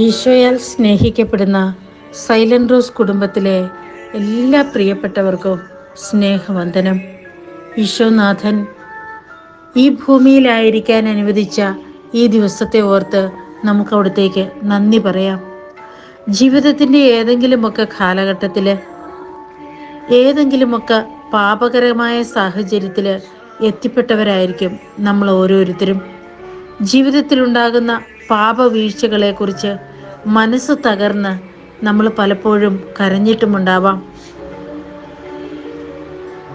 ഈശോയാൽ സ്നേഹിക്കപ്പെടുന്ന silent rose കുടുംബത്തിലെ എല്ലാ പ്രിയപ്പെട്ടവർക്കും സ്നേഹവന്ദനം. ഈശോനാഥൻ ഈ ഭൂമിയിലായിരിക്കാൻ അനുവദിച്ച ഈ ദിവസത്തെ ഓർത്ത് നമുക്ക് അവിടത്തേക്ക് നന്ദി പറയാം. ജീവിതത്തിന്റെ ഏതെങ്കിലുമൊക്കെ കാലഘട്ടത്തിൽ ഏതെങ്കിലുമൊക്കെ പാപകരമായ സാഹചര്യത്തിൽ എത്തിപ്പെട്ടവരായിരിക്കും നമ്മൾ ഓരോരുത്തരും. ജീവിതത്തിലുണ്ടാകുന്ന പാപവീഴ്ചകളെക്കുറിച്ച് മനസ്സ് തകർന്ന് നമ്മൾ പലപ്പോഴും കരഞ്ഞിട്ടുമുണ്ടാവാം.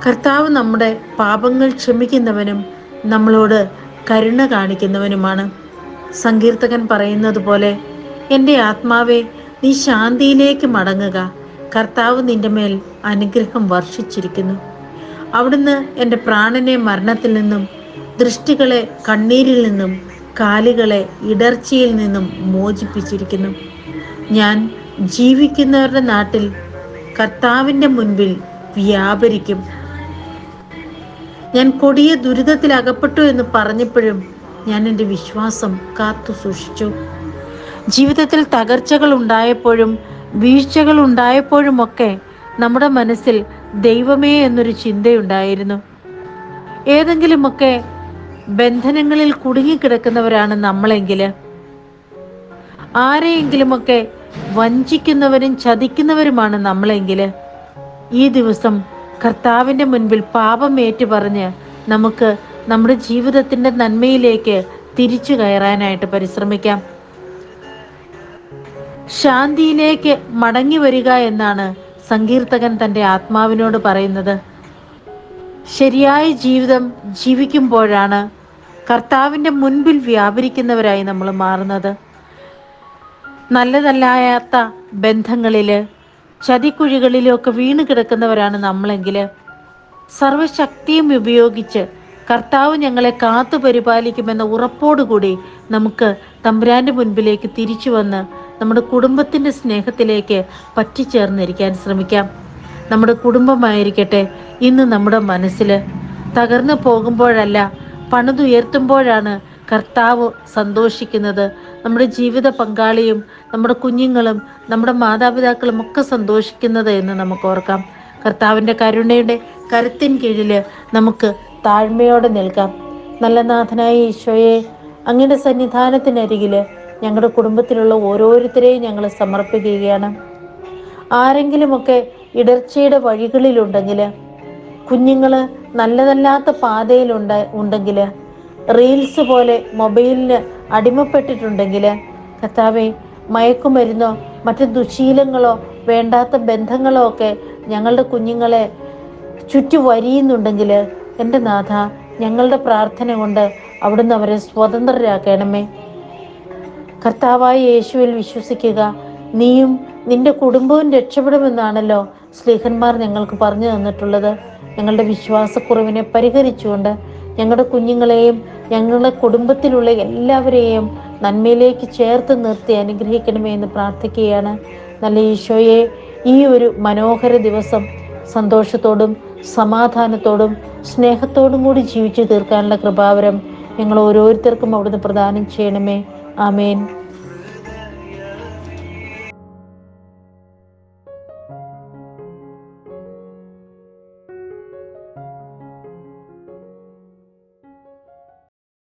കർത്താവ് നമ്മുടെ പാപങ്ങൾ ക്ഷമിക്കുന്നവനും നമ്മളോട് കരുണ കാണിക്കുന്നവനുമാണ്. സങ്കീർത്തകൻ പറയുന്നത് പോലെ എന്റെ ആത്മാവെ നീ ശാന്തിയിലേക്ക് മടങ്ങുക. കർത്താവ് നിന്റെ മേൽ അനുഗ്രഹം വർഷിച്ചിരിക്കുന്നു. അവിടുന്ന് എന്റെ പ്രാണനെ മരണത്തിൽ നിന്നും ദൃഷ്ടികളെ കണ്ണീരിൽ നിന്നും കാലുകളെ ഇടർച്ചയിൽ നിന്നും മോചിപ്പിച്ചിരിക്കുന്നു. ഞാൻ ജീവിക്കുന്നവരുടെ നാട്ടിൽ കർത്താവിന്റെ മുൻപിൽ വ്യാപരിക്കും. ഞാൻ കൊടിയ ദുരിതത്തിൽ അകപ്പെട്ടു എന്ന് പറഞ്ഞപ്പോഴും ഞാൻ എന്റെ വിശ്വാസം കാത്തു സൂക്ഷിച്ചു. ജീവിതത്തിൽ തകർച്ചകൾ ഉണ്ടായപ്പോഴും വീഴ്ചകൾ ഉണ്ടായപ്പോഴുമൊക്കെ നമ്മുടെ മനസ്സിൽ ദൈവമേ എന്നൊരു ചിന്തയുണ്ടായിരുന്നു. ഏതെങ്കിലുമൊക്കെ ബന്ധനങ്ങളിൽ കുടുങ്ങിക്കിടക്കുന്നവരാണ് നമ്മളെങ്കിൽ ആരെയെങ്കിലുമൊക്കെ വഞ്ചിക്കുന്നവരും ചതിക്കുന്നവരുമാണ് നമ്മളെങ്കിൽ ഈ ദിവസം കർത്താവിന്റെ മുൻപിൽ പാപം ഏറ്റുപറഞ്ഞ് നമുക്ക് നമ്മുടെ ജീവിതത്തിന്റെ നന്മയിലേക്ക് തിരിച്ചു കയറാനായിട്ട് പരിശ്രമിക്കാം. ശാന്തിയിലേക്ക് മടങ്ങി വരിക എന്നാണ് സങ്കീർത്തകൻ തന്റെ ആത്മാവിനോട് പറയുന്നത്. ശരിയായ ജീവിതം ജീവിക്കുമ്പോഴാണ് കർത്താവിന്റെ മുൻപിൽ വ്യാപരിക്കുന്നവരായി നമ്മൾ മാറുന്നത്. നല്ലതല്ലാത്ത ബന്ധങ്ങളിൽ ചതിക്കുഴികളിലൊക്കെ വീണ് കിടക്കുന്നവരാണ് നമ്മളെങ്കിൽ സർവശക്തിയും ഉപയോഗിച്ച് കർത്താവ് ഞങ്ങളെ കാത്തു പരിപാലിക്കുമെന്ന ഉറപ്പോടുകൂടി നമുക്ക് തമ്പുരാന്റെ മുൻപിലേക്ക് തിരിച്ചു വന്ന് നമ്മുടെ കുടുംബത്തിന്റെ സ്നേഹത്തിലേക്ക് പറ്റിച്ചേർന്നിരിക്കാൻ ശ്രമിക്കാം. നമ്മുടെ കുടുംബമായിരിക്കട്ടെ ഇന്ന് നമ്മുടെ മനസ്സിൽ തകർന്നു പോകുമ്പോഴല്ല പണിതുയർത്തുമ്പോഴാണ് കർത്താവ് സന്തോഷിക്കുന്നത്. നമ്മുടെ ജീവിത പങ്കാളിയും നമ്മുടെ കുഞ്ഞുങ്ങളും നമ്മുടെ മാതാപിതാക്കളും ഒക്കെ സന്തോഷിക്കുന്നത് എന്ന് നമുക്ക് ഓർക്കാം. കർത്താവിന്റെ കരുണയുടെ കരുത്തിൻ കീഴിൽ നമുക്ക് താഴ്മയോടെ നിൽക്കാം. നല്ല നാഥനായ ഈശോയെ അങ്ങയുടെ സന്നിധാനത്തിനരികിൽ ഞങ്ങളുടെ കുടുംബത്തിലുള്ള ഓരോരുത്തരെയും ഞങ്ങൾ സമർപ്പിക്കുകയാണ്. ആരെങ്കിലുമൊക്കെ ഇടർച്ചയുടെ വഴികളിലുണ്ടെങ്കിൽ കുഞ്ഞുങ്ങൾ നല്ലതല്ലാത്ത പാതയിലുണ്ട് ഉണ്ടെങ്കിൽ റീൽസ് പോലെ മൊബൈലിന് അടിമപ്പെട്ടിട്ടുണ്ടെങ്കിൽ കർത്താവെ മയക്കുമരുന്നോ മറ്റ് ദുശീലങ്ങളോ വേണ്ടാത്ത ബന്ധങ്ങളോ ഒക്കെ ഞങ്ങളുടെ കുഞ്ഞുങ്ങളെ ചുറ്റു വരിയുന്നുണ്ടെങ്കിൽ എന്റെ നാഥ ഞങ്ങളുടെ പ്രാർത്ഥന കൊണ്ട് അവിടുന്ന് അവരെ സ്വതന്ത്രരാക്കണമേ. കർത്താവായ യേശുവിൽ വിശ്വസിക്കുക നീയും നിന്റെ കുടുംബവും രക്ഷപ്പെടുമെന്നാണല്ലോ സ്ലീഹന്മാർ ഞങ്ങൾക്ക് പറഞ്ഞു തന്നിട്ടുള്ളത്. ഞങ്ങളുടെ വിശ്വാസക്കുറവിനെ പരിഹരിച്ചുകൊണ്ട് ഞങ്ങളുടെ കുഞ്ഞുങ്ങളെയും ഞങ്ങളുടെ കുടുംബത്തിലുള്ള എല്ലാവരെയും നന്മയിലേക്ക് ചേർത്ത് നിർത്തി അനുഗ്രഹിക്കണമേ എന്ന് പ്രാർത്ഥിക്കുകയാണ്. നല്ല ഈശോയെ ഈ ഒരു മനോഹര ദിവസം സന്തോഷത്തോടും സമാധാനത്തോടും സ്നേഹത്തോടും കൂടി ജീവിച്ചു തീർക്കാനുള്ള കൃപാവരം ഞങ്ങൾ ഓരോരുത്തർക്കും അവിടുന്ന് പ്രദാനം ചെയ്യണമേ. ആമേൻ.